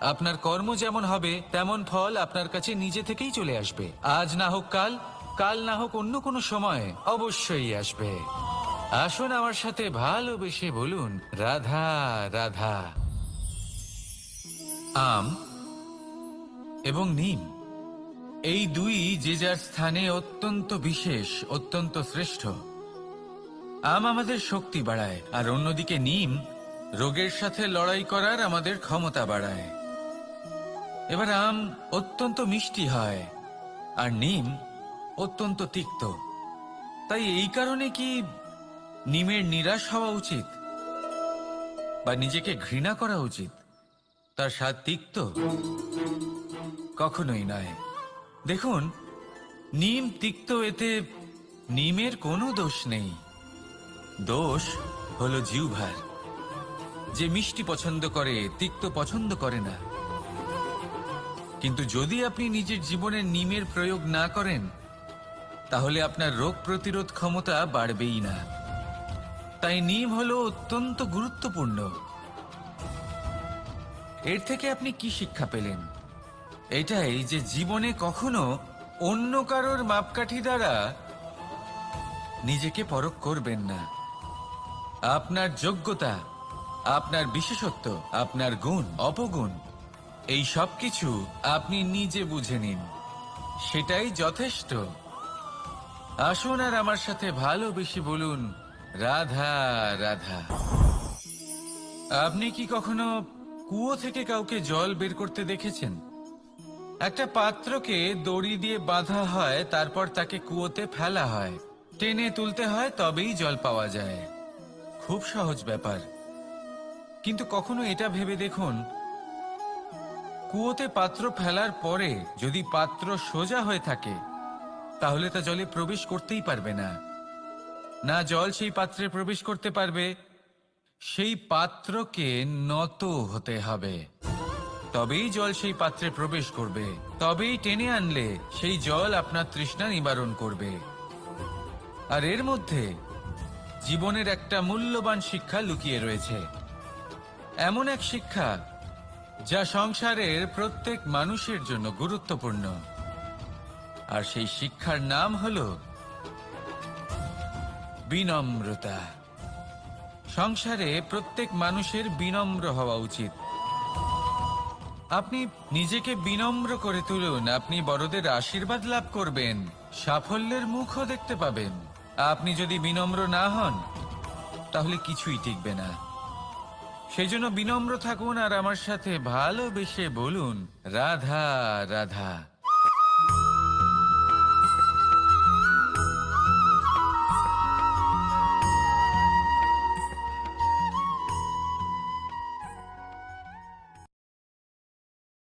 আপনার কর্ম যেমন হবে, তেমন ফল আপনার কাছে নিজে থেকেই চলে আসবে। আজ না হোক কাল কাল না হোক অন্য কোনো সময় অবশ্যই আসবে। আসুন আমার সাথে ভালোবেসে বলুন, রাধা রাধা। আম এবং নিম। এই দুই যে যার স্থানে অত্যন্ত বিশেষ, অত্যন্ত শ্রেষ্ঠ। আম আমাদের শক্তি বাড়ায়, আর অন্যদিকে নিম রোগের সাথে লড়াই করার আমাদের ক্ষমতা বাড়ায়। এবার আম অত্যন্ত মিষ্টি হয়, আর নিম অত্যন্ত তিক্ত। তাই এই কারণে কি নিমের নিরাশ হওয়া উচিত? বা নিজেকে ঘৃণা করা উচিত? তার স্বাদ তিক্ত? কখনোই নয়। দেখুন, নিম তিক্ত এতে নিমের কোনো দোষ নেই। দোষ হলো জিউভার যে মিষ্টি পছন্দ করে, তিক্ত পছন্দ করে না। কিন্তু যদি আপনি নিজের জীবনে নিমের প্রয়োগ না করেন, তাহলে আপনার রোগ প্রতিরোধ ক্ষমতা বাড়বেই না। তাই নিম হলো অত্যন্ত গুরুত্বপূর্ণ। এর থেকে আপনি কি শিক্ষা পেলেন? এটাই যে জীবনে কখনো অন্য কারোর মাপকাঠি দ্বারা নিজেকে পরখ করবেন না। আপনার যোগ্যতা, আপনার বিশেষত্ব, আপনার গুণ, অপগুণ এই সব কিছু আপনি নিজে বুঝে নিন। সেটাই যথেষ্ট। আসুন আর আমার সাথে ভালোবেসে বলুন, রাধা রাধা। আপনি কি কখনো কুয়ো থেকে কাউকে জল বের করতে দেখেছেন? একটা পাত্রকে দড়ি দিয়ে বাঁধা হয়, তারপর তাকে কুয়োতে ফেলা হয়। টেনে তুলতে হয়, তবেই জল পাওয়া যায়। খুব সহজ ব্যাপার। কিন্তু কখনো এটা ভেবে দেখুন কুয়োতে পাত্র ফেলার পরে যদি পাত্র সোজা হয়ে থাকে, তাহলে তা জলে প্রবেশ করতেই পারবে না। না জল সেই পাত্রে প্রবেশ করতে পারবে, সেই পাত্রকে নত হতে হবে। তবেই জল সেই পাত্রে প্রবেশ করবে, তবেই টেনে আনলে সেই জল আপনার তৃষ্ণা নিবারণ করবে। আর এর মধ্যে জীবনের একটা মূল্যবান শিক্ষা লুকিয়ে রয়েছে। এমন এক শিক্ষা যা সংসারের প্রত্যেক মানুষের জন্য গুরুত্বপূর্ণ। আর সেই শিক্ষার নাম হল বিনম্রতা। সংসারে প্রত্যেক মানুষের বিনম্র হওয়া উচিত। আপনি নিজেকে বিনম্র করে তুলুন, আপনি বড়দের আশীর্বাদ লাভ করবেন, সাফল্যের মুখও দেখতে পাবেন। আপনি যদি বিনম্র না হন, তাহলে কিছুই টিকবে না। সেই জন্য বিনম্র থাকুন আর আমার সাথে ভালোবেসে বলুন রাধা রাধা।